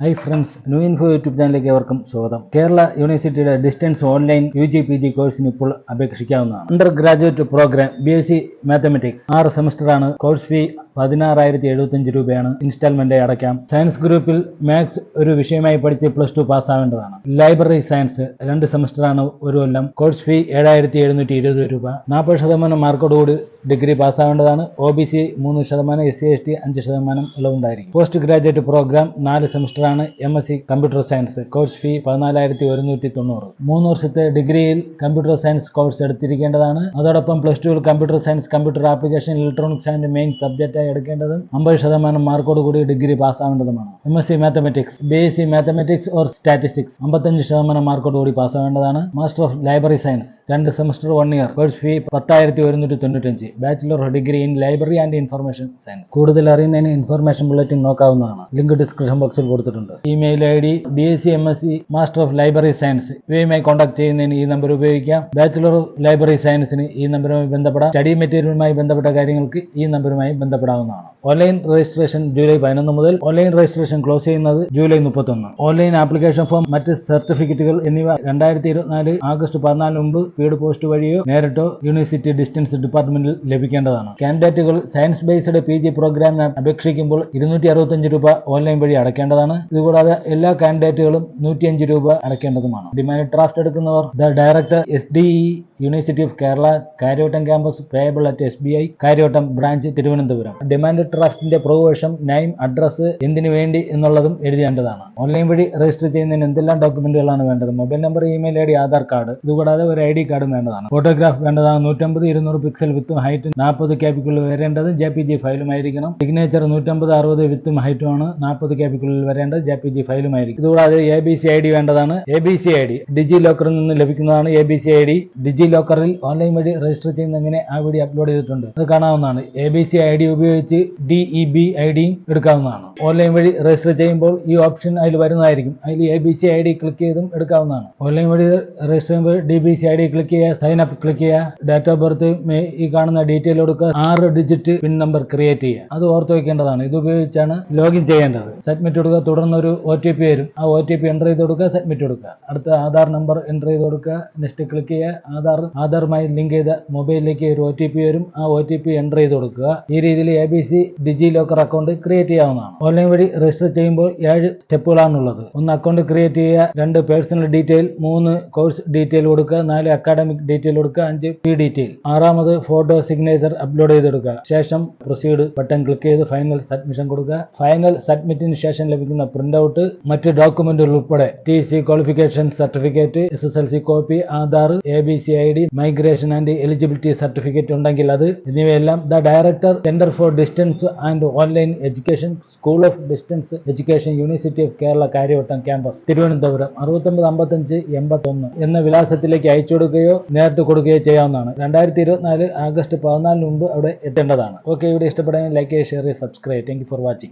Hi friends new info YouTube ചാനലിലേക്ക് ഏവർക്കും സ്വാഗതം. കേരള യൂണിവേഴ്സിറ്റിയുടെ distance online U G P G കോഴ്സിന് ഇപ്പോൾ അപേക്ഷിക്കാവുന്നതാണ്. Under graduate programme B S C mathematics ആറ് സെമസ്റ്ററാണ് കോഴ്സ് ഫീ പതിനാറായിരത്തി എഴുപത്തഞ്ച് രൂപയാണ് ഇൻസ്റ്റാൾമെന്റ് അടയ്ക്കാം. സയൻസ് ഗ്രൂപ്പിൽ മാത്സ് ഒരു വിഷയമായി പഠിച്ച് പ്ലസ് ടു പാസ്സാവേണ്ടതാണ്. ലൈബ്രറി സയൻസ് രണ്ട് സെമസ്റ്ററാണ് ഒരു കൊല്ലം. കോഴ്സ് ഫീ ഏഴായിരത്തി എഴുന്നൂറ്റി ഇരുപത് രൂപ. നാൽപ്പത് ശതമാനം മാർക്കോടുകൂടി ഡിഗ്രി പാസ്സാവേണ്ടതാണ്. ഒ ബി സി മൂന്ന് ശതമാനം എസ് സി എസ് ടി അഞ്ച് ശതമാനം ഇളവുണ്ടായിരിക്കും പോസ്റ്റ് ഗ്രാജുവേറ്റ് പ്രോഗ്രാം നാല് സെമസ്റ്ററാണ് M S C computer science. Course fee പതിനാലായിരത്തി ഒരുന്നൂറ്റി തൊണ്ണൂറ് മൂന്ന് വർഷത്തെ ഡിഗ്രിയിൽ കമ്പ്യൂട്ടർ സയൻസ് കോഴ്സ് എടുത്തിരിക്കേണ്ടതാണ്. അതോടൊപ്പം പ്ലസ് ടുവിൽ computer science computer application electronics and main സബ്ജക്റ്റായി എടുക്കേണ്ടതും അമ്പത് ശതമാനം മാർക്കോട് കൂടി degree പാസ്സാവേണ്ടതുമാണ്. M S C mathematics B S C mathematics or statistics അമ്പത്തഞ്ച് ശതമാനം മാർക്കോട് കൂടി പാസ്സാവേണ്ടതാണ്. മാസ്റ്റർ ഓഫ് ലൈബ്രറി സയൻസ് രണ്ട് semester one year course fee പത്തായിരത്തി ഒരുന്നൂറ്റി തൊണ്ണൂറ്റഞ്ച് bachelor degree in library and information science കൂടുതൽ അറിയുന്നതിന് ഇൻഫർമേഷൻ ബുള്ളറ്റിൻ നോക്കാവുന്നതാണ്. ലിങ്ക് ഡിസ്ക്രിപ്ഷൻ ബോക്സിൽ കൊടുത്തിട്ടുണ്ട്. Email I D B S C M S C master of library science ഇവയുമായി contact ചെയ്യുന്നതിന് ഈ നമ്പർ ഉപയോഗിക്കാം. ബാച്ചിലർ ഓഫ് ലൈബ്രറി സയൻസിന് ഈ നമ്പറുമായി ബന്ധപ്പെടാം. സ്റ്റഡി മെറ്റീരിയലുമായി ബന്ധപ്പെട്ട കാര്യങ്ങൾക്ക് ഈ നമ്പറുമായി ബന്ധപ്പെടാവുന്നതാണ് ഓൺലൈൻ രജിസ്ട്രേഷൻ ജൂലൈ പതിനൊന്ന് മുതൽ ഓൺലൈൻ രജിസ്ട്രേഷൻ ക്ലോസ് ചെയ്യുന്നത് ജൂലൈ മുപ്പത്തൊന്ന്. ഓൺലൈൻ ആപ്ലിക്കേഷൻ ഫോം മറ്റ് സർട്ടിഫിക്കറ്റുകൾ എന്നിവ രണ്ടായിരത്തി ഇരുപത്തിനാല് ആഗസ്റ്റ് പതിനാലിന് മുമ്പ് സ്പീഡ് പോസ്റ്റ് വഴിയോ നേരിട്ടോ യൂണിവേഴ്സിറ്റി ഡിസ്റ്റൻസ് ഡിപ്പാർട്ട്മെന്റിൽ ലഭിക്കേണ്ടതാണ്. കാൻഡിഡേറ്റുകൾ സയൻസ് ബേസ്ഡ് പി ജി പ്രോഗ്രാമിന് അപേക്ഷിക്കുമ്പോൾ ഇരുന്നൂറ്റി അറുപത്തഞ്ച് രൂപ ഓൺലൈൻ വഴി അടയ്ക്കേണ്ടതാണ് ഇതുകൂടാതെ എല്ലാ കാൻഡിഡേറ്റുകളും നൂറ്റിയഞ്ച് രൂപ അടയ്ക്കേണ്ടതുമാണ് demand draft എടുക്കുന്നവർ the director S D E university of Kerala Kariavattom campus payable at S B I Kariavattom branch Thiruvananthapuram demand ഡ്രാഫ്റ്റിന്റെ പ്രൊവേഷം നെയിം അഡ്രസ്സ് എന്തിനു വേണ്ടി എന്നുള്ളതും എഴുതേണ്ടതാണ് ഓൺലൈൻ വഴി രജിസ്റ്റർ ചെയ്യുന്നതിന് എന്തെല്ലാം ഡോക്യുമെന്റുകളാണ് വേണ്ടത്? Mobile number email I D Aadhaar card ഇതുകൂടാതെ ഒരു ഐ ഡി കാർഡും വേണ്ടതാണ്. ഫോട്ടോഗ്രാഫ് വേണ്ടതാണ്. നൂറ്റമ്പത് ഇരുന്നൂറ് പിക്സൽ വിത്തും ഹൈറ്റ് നാൽപ്പത് ക്യാപിക്കുള്ളിൽ വരേണ്ടത് ജെ പി ജി ഫയലുമായിരിക്കണം സിഗ്നേച്ചർ നൂറ്റമ്പത് അറുപത് വിത്തും ഹൈറ്റും ആണ് നാൽപ്പത് ക്യാപിക്കുള്ളിൽ വരേണ്ടത് ജെ പി ജി ഫയലുമായിരിക്കും ഇതുകൂടാതെ A B C I D വേണ്ടതാണ്. A B C I D ഡിജി ലോക്കറിൽ നിന്ന് ലഭിക്കുന്നതാണ് A B C I D ഡിജി ലോക്കറിൽ ഓൺലൈൻ വഴി രജിസ്റ്റർ ചെയ്യുന്നതിനെ ആ വീഡിയോ അപ്ലോഡ് ചെയ്തിട്ടുണ്ട്. അത് കാണാവുന്നതാണ്. A B C I D ഉപയോഗിച്ച് D E B I D എടുക്കാവുന്നതാണ്. ഓൺലൈൻ വഴി രജിസ്റ്റർ ചെയ്യുമ്പോൾ ഈ ഓപ്ഷൻ അതിൽ വരുന്നതായിരിക്കും. അതിൽ A B C I D click ചെയ്തും എടുക്കാവുന്നതാണ്. ഓൺലൈൻ വഴി രജിസ്റ്റർ ചെയ്യുമ്പോൾ D B C I D click ചെയ്യുക സൈൻ അപ്പ് ക്ലിക്ക് ചെയ്യുക ഡേറ്റ് ഓഫ് ബർത്ത് ഈ കാണുന്ന ഡീറ്റെയിൽ കൊടുക്കുക ആറ് ഡിജിറ്റ് പിൻ നമ്പർ ക്രിയേറ്റ് ചെയ്യുക. അത് ഓർത്ത് വയ്ക്കേണ്ടതാണ് ഇത് ഉപയോഗിച്ചാണ് ലോഗിൻ ചെയ്യേണ്ടത്. സബ്മിറ്റ് കൊടുക്കുക തുടർന്ന് ഒരു ഒ ടി പി വരും. ആ ഒ ടി പി എന്റർ ചെയ്ത് കൊടുക്കുക സബ്മിറ്റ് കൊടുക്കുക. അടുത്ത ആധാർ നമ്പർ എന്റർ ചെയ്ത് കൊടുക്കുക നെക്സ്റ്റ് ക്ലിക്ക് ചെയ്യുക ആധാർ ആധാറുമായി ലിങ്ക് ചെയ്ത മൊബൈലിലേക്ക് ഒരു ഒ ടി പി വരും. ആ ഒ ടി പി എന്റർ ചെയ്ത് കൊടുക്കുക. ഈ രീതിയിൽ A B C DigiLocker account create ചെയ്യാവുന്നതാണ്. ഓൺലൈൻ വഴി രജിസ്റ്റർ ചെയ്യുമ്പോൾ ഏഴ് സ്റ്റെപ്പുകളാണുള്ളത്. ഒന്ന് അക്കൗണ്ട് ക്രിയേറ്റ് ചെയ്യുക രണ്ട് പേഴ്സണൽ ഡീറ്റെയിൽ മൂന്ന് കോഴ്സ് ഡീറ്റെയിൽ കൊടുക്കുക നാല് അക്കാഡമിക് ഡീറ്റെയിൽ കൊടുക്കുക അഞ്ച് പി ഡീറ്റെയിൽ ആറാമത് ഫോട്ടോ സിഗ്നേച്ചർ അപ്ലോഡ് ചെയ്തെടുക്കുക. ശേഷം പ്രൊസീഡ് ബട്ടൺ ക്ലിക്ക് ചെയ്ത് ഫൈനൽ സബ്മിഷൻ കൊടുക്കുക. ഫൈനൽ സബ്മിറ്റിന് ശേഷം ലഭിക്കുന്ന പ്രിന്റ് ഔട്ട് മറ്റ് ഡോക്യുമെന്റുകൾ ഉൾപ്പെടെ. T C qualification certificate S S L C copy Aadhaar A B C I D migration and eligibility certificate ഉണ്ടെങ്കിൽ അത് എന്നിവയെല്ലാം the director centre for distance and online education school of distance education university of Kerala Karyavattom campus Thiruvananthapuram അറുപത്തൊമ്പത് അമ്പത്തഞ്ച് എൺപത്തൊന്ന് എന്ന വിലാസത്തിലേക്ക് അയച്ചു കൊടുക്കുകയോ നേരിട്ട് കൊടുക്കുകയോ ചെയ്യാവുന്നതാണ്. രണ്ടായിരത്തി ഇരുപത്തിനാല് ആഗസ്റ്റ് പതിനാലിന് മുമ്പ് അവിടെ എത്തേണ്ടതാണ്. ഓക്കെ ഇവിടെ ഇഷ്ടപ്പെടാൻ ലൈക്ക് ചെയ്യുക ഷെയർ ചെയ്യുക സബ്സ്ക്രൈബ് താങ്ക് ഫോർ വാച്ചിങ്